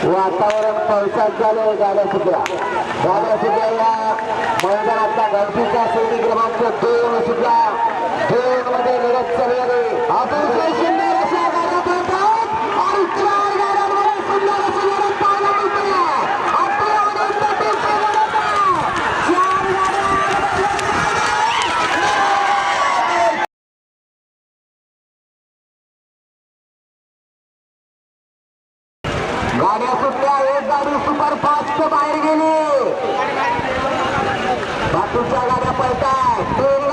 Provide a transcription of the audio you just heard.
वातावरण पावसात झालं गाड्या सुटल्या गाड्या सुटल्या या मैदानातला गळतीचा सैनिक क्रमांक दोन सुटला दोन मध्ये लढत चालू आहे शिंदे! गाड्या सुटल्या एक गाडी सुपर फास्ट बाहेर गेली. बाकीच्या गाड्या पळतात